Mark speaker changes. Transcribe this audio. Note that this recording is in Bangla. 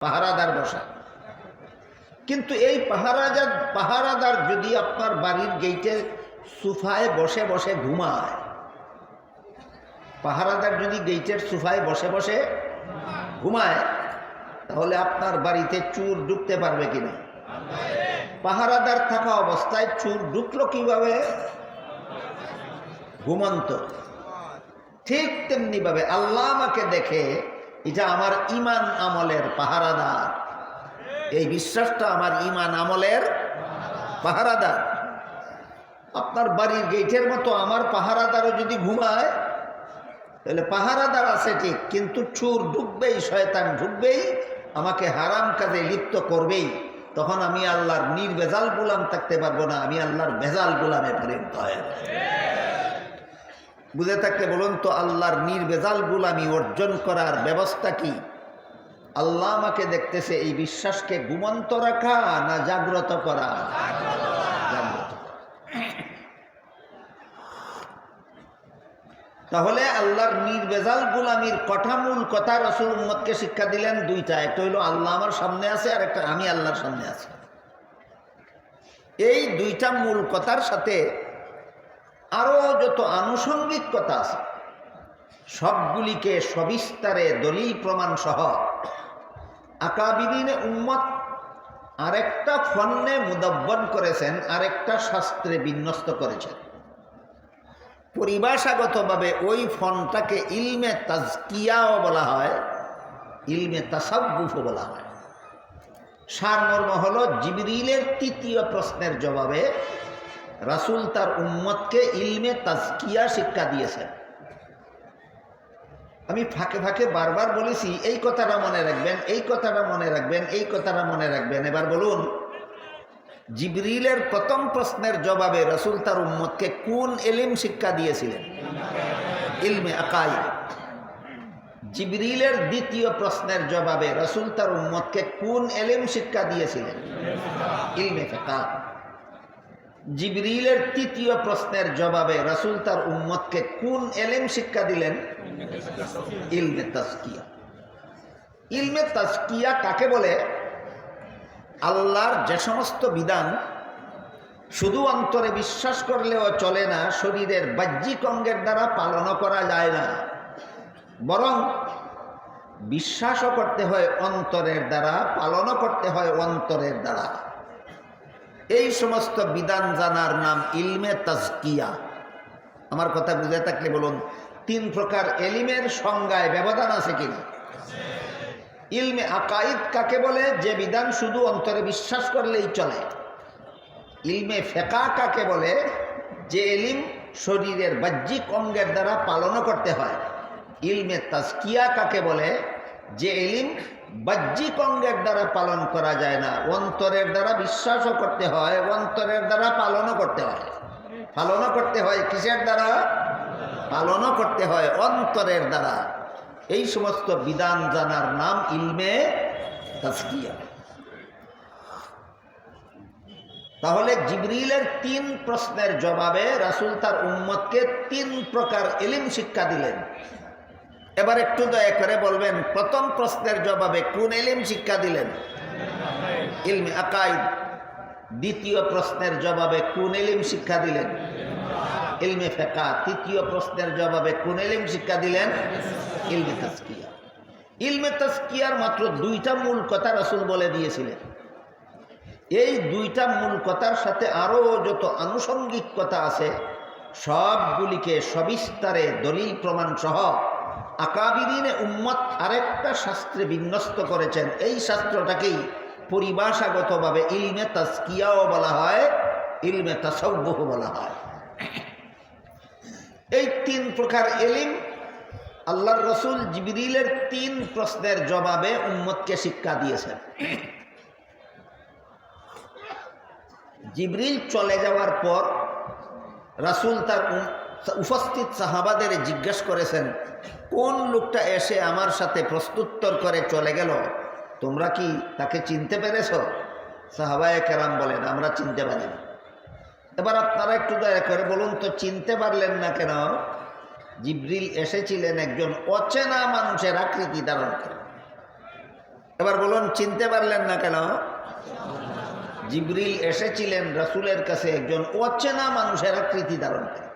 Speaker 1: পাহারাদার বসা। কিন্তু এই পাহারাদার পাহারাদার যদি আপনার বাড়ির গেইটে সুফায় বসে বসে ঘুমায়, পাহারাদার যদি গেইটের সুফায় বসে বসে ঘুমায়, তাহলে আপনার বাড়িতে চুর ঢুকতে পারবে কিনা পাহারাদার থাকা অবস্থায় চুর ঢুকলো কীভাবে? ঘুমন্ত। ঠিক তেমনি ভাবে আল্লাহ আমাকে দেখে এটা আমার ইমান আমলের পাহারাদার। এই বিশ্বাসটা আমার ইমান আমলের পাহারাদার। আপনার বাড়ির গেটের মতো আমার পাহারাদারও যদি ঘুমায়, তাহলে পাহারাদার আছে ঠিক, কিন্তু চুর ঢুকবেই, শয়তান ঢুকবেই, আমাকে হারাম কাজে লিপ্ত করবেই। তখন আমি আল্লাহর নির্বেজাল গোলাম থাকতে পারব না, আমি আল্লাহর ভেজাল গোলামে পরিণত হয়ে। বুঝে থাকতে বলুন তো, আল্লাহর নির্বেজাল গুলামি অর্জন করার ব্যবস্থা কি? আল্লাহ আমাকে দেখতেছে এই বিশ্বাসকে ঘুমন্ত রাখা না জাগ্রত করা? তাহলে আল্লাহর নির্বেজাল গুলামির কঠামূল কথা রসুল উম্মতকে শিক্ষা দিলেন দুইটা, একটা হইল আল্লাহ আমার সামনে আছে, আর একটা আমি আল্লাহর সামনে আছি। এই দুইটা মূল কথার সাথে আরও যত আনুষঙ্গিক কথা আছে, সবগুলিকে সবিস্তারে দলিল প্রমাণ সহ আকাবিদিনে উম্মত আরেকটা ফন্নে মুদব্বন করেছেন, আরেকটা শাস্ত্রে বিন্যস্ত করেছেন। পরিভাষাগতভাবে ওই ফনটাকে ইলমে তাজকিয়াও বলা হয়, ইলমে তাসাব্বুফও বলা হয়। সারমর্ম হল জিবরিলের তৃতীয় প্রশ্নের জবাবে রাসুল তার উম্মতকে ইলমে তাজকিয়া শিক্ষা দিয়েছেন। আমি ফাঁকে ফাঁকে বারবার বলেছি, এই কথাটা মনে রাখবেন, এই কথাটা মনে রাখবেন, এই কথাটা মনে রাখবেন। এবার বলুন, জিবরিলের প্রথম প্রশ্নের জবাবে রসুল তার উম্মতকে কোন এলিম শিক্ষা দিয়েছিলেন? ইলমে আকাই জিবরিলের দ্বিতীয় প্রশ্নের জবাবে রসুল তার উম্মতকে কোন এলিম শিক্ষা দিয়েছিলেন? ইলমে ফেকা জিবরিলের তৃতীয় প্রশ্নের জবাবে রসুল তার উম্মতকে কোন এলেম শিক্ষা দিলেন? ইলমে তাস্কিয়া ইলমে তাস্কিয়া কাকে বলে? আল্লাহর যে সমস্ত বিধান, শুধু অন্তরে বিশ্বাস করলেও চলে না, শরীরের বাহ্যিক অঙ্গের দ্বারা পালনও করা যায় না। বরং বিশ্বাসও করতে হয় অন্তরের দ্বারা, পালনও করতে হয় অন্তরের দ্বারা। এই সমস্ত বিধান জানার নাম ইলমে তাজকিয়া। আমার কথা বুঝে থাকলে বলুন, তিন প্রকার এলিমের সংজ্ঞায় ব্যবধান আছে কিনা? ইলমে আকাইদ কাকে বলে? যে বিধান শুধু অন্তরে বিশ্বাস করলেই চলে। ইলমে ফেকা কাকে বলে? যে এলিম শরীরের বাহ্যিক অঙ্গের দ্বারা পালনও করতে হয়। ইলমে তাজকিয়া কাকে বলে? যে এলিম বাহ্যিক অঙ্গের দ্বারা পালন করা যায় না, অন্তরের দ্বারা বিশ্বাসও করতে হয়, অন্তরের দ্বারা পালনও করতে হয়। পালনও করতে হয় কিসের দ্বারা? পালনও করতে হয় অন্তরের দ্বারা। এই সমস্ত বিধান জানার নাম ইলমে তাজকিয়া। তাহলে জিবরিলের তিন প্রশ্নের জবাবে রাসুল তার উম্মতকে তিন প্রকার এলিম শিক্ষা দিলেন। এবার একটু দয়া করে বলবেন, প্রথম প্রশ্নের জবাবে কোন এলিম শিক্ষা দিলেন? ইলমে আকাইদ। দ্বিতীয় প্রশ্নের জবাবে কোন এলিম শিক্ষা দিলেন? ইলমে ফেকা। তৃতীয় প্রশ্নের জবাবে কোন এলিম শিক্ষা দিলেন? ইলমে তাস্কিয়া ইলমে তাস্কিয়ার মাত্র দুইটা মূল কথা রসুল বলে দিয়েছিলেন। এই দুইটা মূল কথার সাথে আরও যত আনুষঙ্গিক কথা আছে, সবগুলিকে সবিস্তারে দলিল প্রমাণ সহ আকাবিদিনে উম্মত আরেকটা শাস্ত্রে বিন্যস্ত করেছেন। এই শাস্ত্রটাকেই পরিভাষাগতভাবে ইলমে তাস্কিয়াও বলা হয়, ইলমে তাসব্বহ বলা হয়। এই তিন প্রকার এলিম আল্লাহর রসুল জিবরিলের তিন প্রশ্নের জবাবে উম্মতকে শিক্ষা দিয়েছেন। জিবরিল চলে যাওয়ার পর রাসুল তার উপস্থিত সাহাবাদের জিজ্ঞেস করেছেন, কোন লোকটা এসে আমার সাথে প্রস্তুত্তর করে চলে গেল? তোমরা কি তাকে চিনতে পেরেছ? সাহাবায় কেরাম বলেন, আমরা চিনতে পারি এবার আপনারা একটু দয়া করে বলুন তো, চিনতে পারলেন না কেন? জিব্রিল এসেছিলেন একজন অচেনা মানুষের আকৃতি ধারণ করে। এবার বলুন, চিনতে পারলেন না কেন? জিব্রিল এসেছিলেন রসুলের কাছে একজন অচেনা মানুষের আকৃতি ধারণ করে।